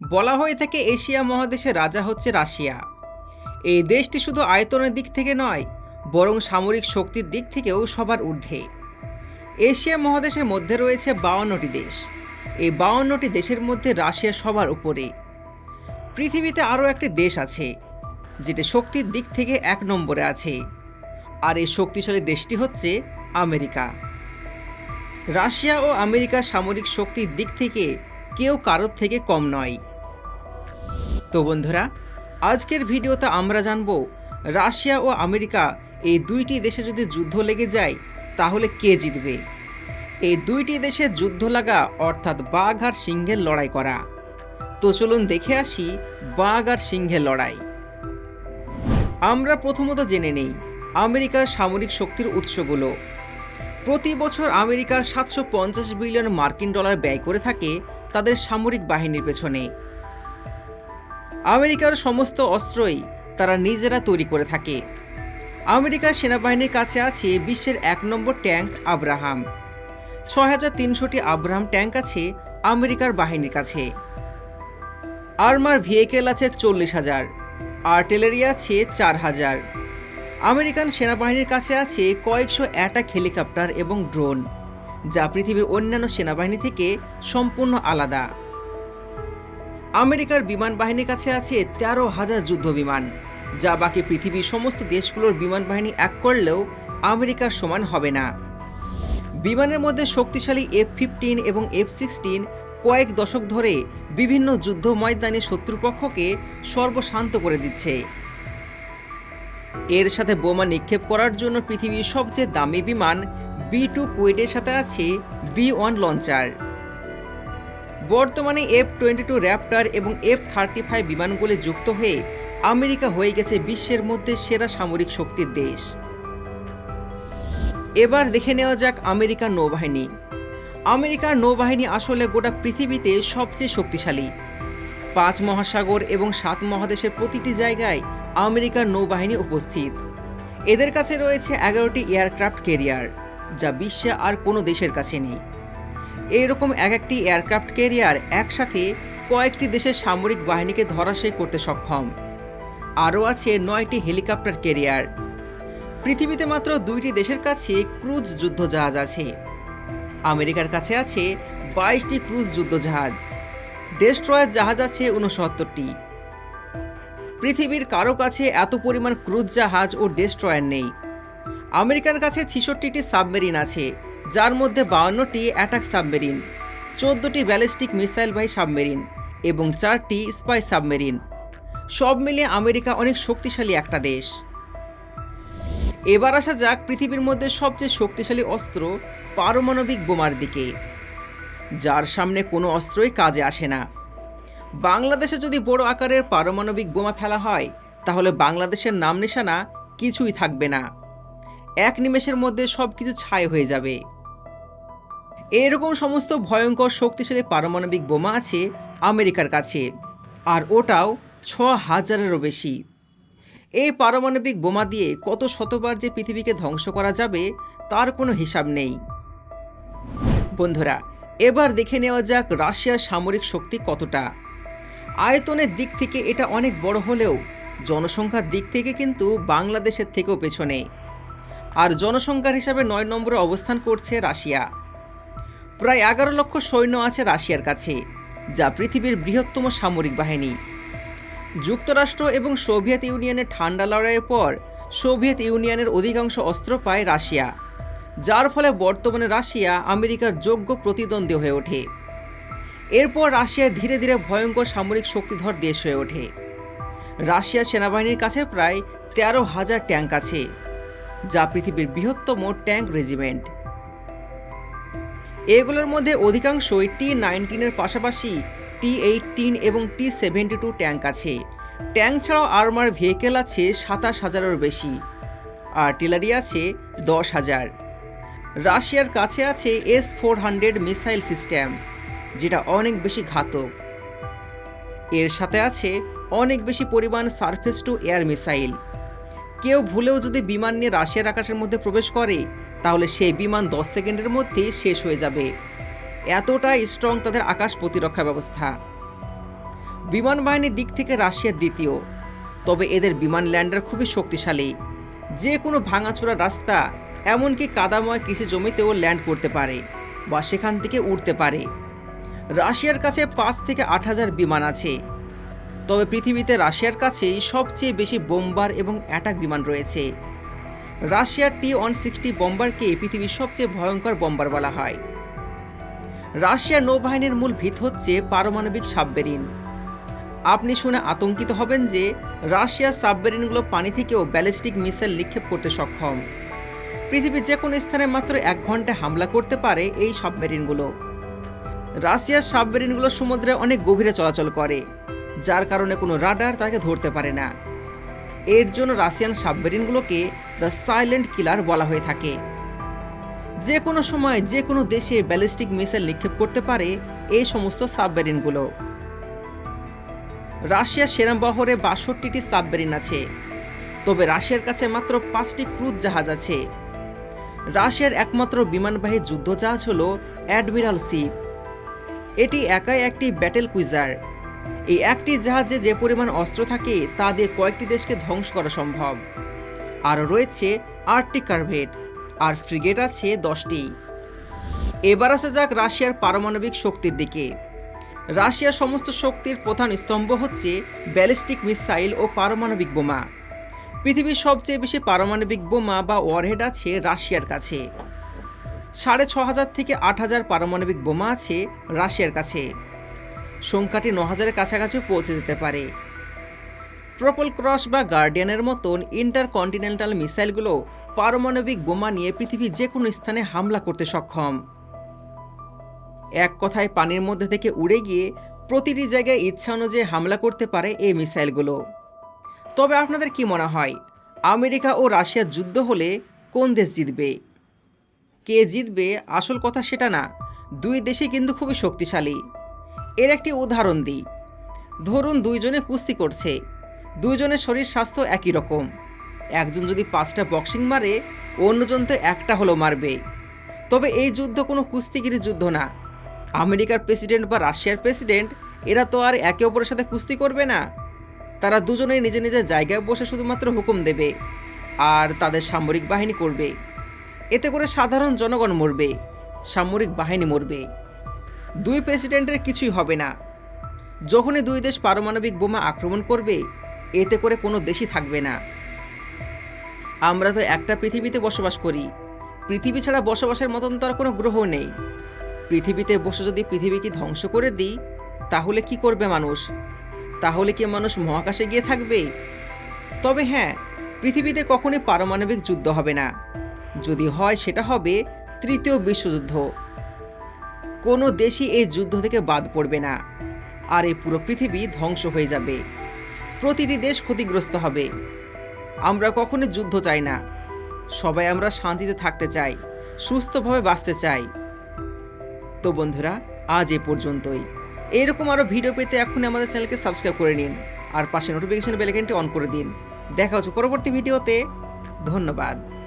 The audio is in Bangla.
বলা হয়ে থাকে এশিয়া মহাদেশের রাজা হচ্ছে রাশিয়া। এই দেশটি শুধু আয়তনের দিক থেকে নয়, বরং সামরিক শক্তির দিক থেকেও সবার ঊর্ধ্বে। এশিয়া মহাদেশের মধ্যে রয়েছে বাউন্নটি দেশ। এই বাউন্নটি দেশের মধ্যে রাশিয়া সবার উপরে। পৃথিবীতে আরও একটি দেশ আছে, যেটা শক্তির দিক থেকে এক নম্বরে আছে, আর এই শক্তিশালী দেশটি হচ্ছে আমেরিকা। রাশিয়া ও আমেরিকার সামরিক শক্তির দিক থেকে কেউ কারোর থেকে কম নয়। তো বন্ধুরা, আজকের ভিডিওতে আমরা জানব, রাশিয়া ও আমেরিকা এই দুইটি দেশে যদি যুদ্ধ লেগে যায়, তাহলে কে জিতবে? এই দুইটি দেশের যুদ্ধ লাগা, অর্থাৎ বাঘ আর সিংহের লড়াই করা। তো চলুন দেখে আসি, বাঘ আর সিংহের লড়াই। আমরা প্রথমত জেনে নেই, আমেরিকার সামরিক শক্তির উৎসগুলো। প্রতি বছর আমেরিকা সাতশো পঞ্চাশ বিলিয়ন মার্কিন ডলার ব্যয় করে থাকে তাদের সামরিক বাহিনীর পেছনে। আমেরিকার সমস্ত অস্ত্রই তারা নিজেরা তৈরি করে থাকে। আমেরিকার সেনাবাহিনীর কাছে আছে বিশ্বের এক নম্বর ট্যাঙ্ক আব্রাহাম। ছয় হাজার তিনশোটি আব্রাহাম ট্যাঙ্ক আছে আমেরিকার বাহিনীর কাছে। আর্মার ভেহিকেল আছে চল্লিশ হাজার, আর্টিলারি আছে চার হাজার। আমেরিকান সেনাবাহিনীর কাছে আছে কয়েকশো অ্যাটাক হেলিকপ্টার এবং ড্রোন, যা পৃথিবীর অন্যান্য সেনাবাহিনী থেকে সম্পূর্ণ আলাদা। আমেরিকার বিমান বাহিনীর কাছে আছে তেরো হাজার যুদ্ধ বিমান, যা বাকি পৃথিবীর সমস্ত দেশগুলোর বিমান বাহিনী এক করলেও আমেরিকার সমান হবে না। বিমানের মধ্যে শক্তিশালী এফ ফিফটিন এবং এফ সিক্সটিন কয়েক দশক ধরে বিভিন্ন যুদ্ধ ময়দানে শত্রুপক্ষকে সর্বশান্ত করে দিচ্ছে। এর সাথে বোমা নিক্ষেপ করার জন্য পৃথিবীর সবচেয়ে দামি বিমান বি টু কুয়েটের সাথে আছে বি ওয়ান লঞ্চার। বর্তমানে এফ টোয়েন্টি টু র্যাপটার এবং এফ থার্টি ফাইভ বিমানগুলি যুক্ত হয়ে আমেরিকা হয়ে গেছে বিশ্বের মধ্যে সেরা সামরিক শক্তির দেশ। এবার দেখে নেওয়া যাক আমেরিকার নৌবাহিনী। আমেরিকার নৌবাহিনী আসলে গোটা পৃথিবীতে সবচেয়ে শক্তিশালী। পাঁচ মহাসাগর এবং সাত মহাদেশের প্রতিটি জায়গায় আমেরিকার নৌবাহিনী উপস্থিত। এদের কাছে রয়েছে এগারোটি এয়ারক্রাফট ক্যারিয়ার, যা বিশ্বে আর কোনো দেশের কাছে নেই। এইরকম এক একটি এয়ারক্রাফট ক্যারিয়ার একসাথে কয়েকটি দেশের সামরিক বাহিনীকে ধরাশায়ী করতে সক্ষম। আরও আছে নয়টি হেলিকপ্টার ক্যারিয়ার। পৃথিবীতে মাত্র দুইটি দেশের কাছে ক্রুজ যুদ্ধজাহাজ আছে। আমেরিকার কাছে আছে বাইশটি ক্রুজ যুদ্ধজাহাজ ডেস্ট্রয়ার জাহাজ আছে উনসত্তরটি পৃথিবীর কারও কাছে এত পরিমাণ ক্রুজ জাহাজ ও ডেস্ট্রয়ার নেই। আমেরিকার কাছে ছিষট্টিটি সাবমেরিন আছে। যার মধ্যে বাউন্নটি অ্যাটাক সাবমেরিন চোদ্দটি ব্যালিস্টিক মিসাইলবাহী সাবমেরিন এবং চারটি স্পাই সাবমেরিন সব মিলিয়ে আমেরিকা অনেক শক্তিশালী একটা দেশ। এবার আসা যাক পৃথিবীর মধ্যে সবচেয়ে শক্তিশালী অস্ত্র পারমাণবিক বোমার দিকে। যার সামনে কোনো অস্ত্রই কাজে আসে না। বাংলাদেশে যদি বড় আকারের পারমাণবিক বোমা ফেলা হয়, তাহলে বাংলাদেশের নাম নিশানা কিছুই থাকবে না। এক নিমেষের মধ্যে সব কিছু ছাই হয়ে যাবে। এরকম সমস্ত ভয়ঙ্কর শক্তিশালী পারমাণবিক বোমা আছে আমেরিকার কাছে, আর ওটাও ছ হাজারেরও বেশি। এই পারমাণবিক বোমা দিয়ে কত শতবার যে পৃথিবীকে ধ্বংস করা যাবে, তার কোনো হিসাব নেই। বন্ধুরা, এবার দেখে নেওয়া যাক রাশিয়ার সামরিক শক্তি কতটা। আয়তনের দিক থেকে এটা অনেক বড় হলেও, জনসংখ্যার দিক থেকে কিন্তু বাংলাদেশের থেকেও পেছনে। আর জনসংখ্যার হিসাবে নয় নম্বরে অবস্থান করছে রাশিয়া। প্রায় এগারো লক্ষ সৈন্য আছে রাশিয়ার কাছে, যা পৃথিবীর বৃহত্তম সামরিক বাহিনী। যুক্তরাষ্ট্র এবং সোভিয়েত ইউনিয়নের ঠান্ডা লড়াইয়ের পর সোভিয়েত ইউনিয়নের অধিকাংশ অস্ত্র পায় রাশিয়া, যার ফলে বর্তমানে রাশিয়া আমেরিকার যোগ্য প্রতিদ্বন্দ্বী হয়ে ওঠে। এরপর রাশিয়া ধীরে ধীরে ভয়ঙ্কর সামরিক শক্তিধর দেশ হয়ে ওঠে। রাশিয়া সেনাবাহিনীর কাছে প্রায় তেরো হাজার ট্যাঙ্ক আছে, যা পৃথিবীর বৃহত্তম ট্যাঙ্ক রেজিমেন্ট। এগুলোর মধ্যে অধিকাংশই টি নাইনটিনের পাশাপাশি টি এইটিন এবং টি সেভেন্টি টু ট্যাঙ্ক আছে। ট্যাঙ্ক ছাড়াও আর্মার ভেহিকেল আছে সাতাশ হাজারের বেশি। আর্টিলারি আছে দশ হাজার। রাশিয়ার কাছে আছে S four hundred missile system, যেটা অনেক বেশি ঘাতক। এর সাথে আছে অনেক বেশি পরিমাণ সারফেস টু এয়ার মিসাইল। কেউ ভুলেও যদি বিমান নিয়ে রাশিয়ার আকাশের মধ্যে প্রবেশ করে, তাহলে সেই বিমান দশ সেকেন্ডের মধ্যে শেষ হয়ে যাবে। এতটা স্ট্রং তাদের আকাশ প্রতিরক্ষা ব্যবস্থা। বিমান বাহিনীর দিক থেকে রাশিয়ার দ্বিতীয়। তবে এদের বিমান ল্যান্ডার খুবই শক্তিশালী। যে কোনো ভাঙাচোরা রাস্তা, এমনকি কাদাময় কৃষি জমিতেও ল্যান্ড করতে পারে বা সেখান থেকে উঠতে পারে। রাশিয়ার কাছে পাঁচ থেকে আট হাজার বিমান আছে। তবে পৃথিবীতে রাশিয়ার কাছেই সবচেয়ে বেশি বোম্বার এবং অ্যাটাক বিমান রয়েছে। রাশিয়ার টি ওয়ান সিক্সটি বম্বারকে পৃথিবীর সবচেয়ে ভয়ঙ্কর বম্বার বলা হয়। রাশিয়ার নৌবাহিনীর মূল ভিত হচ্ছে পারমাণবিক সাবমেরিন। আপনি শুনে আতঙ্কিত হবেন যে রাশিয়ার সাবমেরিনগুলো পানি থেকেও ব্যালিস্টিক মিসাইল নিক্ষেপ করতে সক্ষম। পৃথিবীর যে কোনো স্থানে মাত্র এক ঘন্টায় হামলা করতে পারে এই সাবমেরিনগুলো। রাশিয়ার সাবমেরিনগুলো সমুদ্রে অনেক গভীরে চলাচল করে। যার কারণে কোনো রাডার তাকে ধরতে পারে না। এর জন্য রাশিয়ান সাবমেরিনগুলোকে দ্য সাইলেন্ট কিলার বলা হয়ে থাকে। যে কোনো সময় যে কোনো দেশে ব্যালিস্টিক মিসাইল নিক্ষেপ করতে পারে এই সমস্ত সাবমেরিনগুলো। রাশিয়ার সেনাবহরে বাষট্টিটি সাবমেরিন আছে, তবে রাশিয়ার কাছে মাত্র পাঁচটি ক্রুজ জাহাজ আছে। রাশিয়ার একমাত্র বিমানবাহী যুদ্ধজাহাজ হল অ্যাডমিরাল শিপ এটি একাই একটি ব্যাটেল কুইজার। এই একটি জাহাজে যে পরিমাণ অস্ত্র থাকে, তা দিয়ে কয়েকটি দেশকে ধ্বংস করা সম্ভব। আর রয়েছে আর্টিক কার্ভেট, আর ফ্রিগেট আছে দশটি। এবার আসা যাক রাশিয়ার পারমাণবিক শক্তির দিকে। রাশিয়ার সমস্ত শক্তির প্রধান স্তম্ভ হচ্ছে ব্যালিস্টিক মিসাইল ও পারমাণবিক বোমা। পৃথিবীর সবচেয়ে বেশি পারমাণবিক বোমা বা ওয়ারহেড আছে রাশিয়ার কাছে। সাড়ে ছ হাজার থেকে আট হাজার পারমাণবিক বোমা আছে রাশিয়ার কাছে। সংখ্যাটি ন হাজারের কাছাকাছি পৌঁছে যেতে পারে। প্রপল ক্রস বা গার্ডিয়ানের মতন ইন্টারকন্টিনেন্টাল মিসাইলগুলো পারমাণবিক বোমা নিয়ে পৃথিবীর যে কোনো স্থানে হামলা করতে সক্ষম। এক কথায় পানির মধ্যে থেকে উড়ে গিয়ে প্রতিটি জায়গায় ইচ্ছা অনুযায়ী হামলা করতে পারে এই মিসাইলগুলো। তবে আপনাদের কি মনে হয়, আমেরিকা ও রাশিয়ার যুদ্ধ হলে কোন দেশ জিতবে? কে জিতবে? আসল কথা সেটা না। দুই দেশই কিন্তু খুবই শক্তিশালী। এর একটি উদাহরণ দিই। ধরুন দুইজনে কুস্তি করছে। দুইজনের শরীর স্বাস্থ্য একই রকম। একজন যদি পাঁচটা বক্সিং মারে, অন্যজন তো একটা হলো মারবে তবে এই যুদ্ধ কোনো কুস্তিগিরি যুদ্ধ না। আমেরিকার প্রেসিডেন্ট বা রাশিয়ার প্রেসিডেন্ট, এরা তো আর একে অপরের সাথে কুস্তি করবে না। তারা দুজনেই নিজে নিজের জায়গায় বসে শুধুমাত্র হুকুম দেবে আর তাদের সামরিক বাহিনী করবে। এতে করে সাধারণ জনগণ মরবে, সামরিক বাহিনী মরবে। দুই প্রেসিডেন্টের কিছুই হবে না। যখনই দুই দেশ পারমাণবিক বোমা আক্রমণ করবে, এতে করে কোনো দেশই থাকবে না। আমরা তো একটা পৃথিবীতে বসবাস করি। পৃথিবী ছাড়া বসবাসের মতন তো আর কোনো গ্রহ নেই। পৃথিবীতে বসে যদি পৃথিবীকে ধ্বংস করে দিই, তাহলে কি করবে মানুষ? তাহলে কি মানুষ মহাকাশে গিয়ে থাকবে? তবে হ্যাঁ পৃথিবীতে কখনোই পারমাণবিক যুদ্ধ হবে না। যদি হয় সেটা হবে তৃতীয় বিশ্বযুদ্ধ। কোনো দেশই এই যুদ্ধ থেকে বাদ পড়বে না। আর এই পুরো পৃথিবী ধ্বংস হয়ে যাবে। প্রতিটি দেশ ক্ষতিগ্রস্ত হবে। আমরা কখনোই যুদ্ধ চাই না। সবাই আমরা শান্তিতে থাকতে চাই, সুস্থভাবে বাঁচতে চাই। তো বন্ধুরা, আজ এ পর্যন্তই। এইরকম আরও ভিডিও পেতে এখনই আমাদের চ্যানেলকে সাবস্ক্রাইব করে নিন। আর পাশে নোটিফিকেশন বেলাইকনটি অন করে দিন। দেখা হচ্ছে পরবর্তী ভিডিওতে। ধন্যবাদ।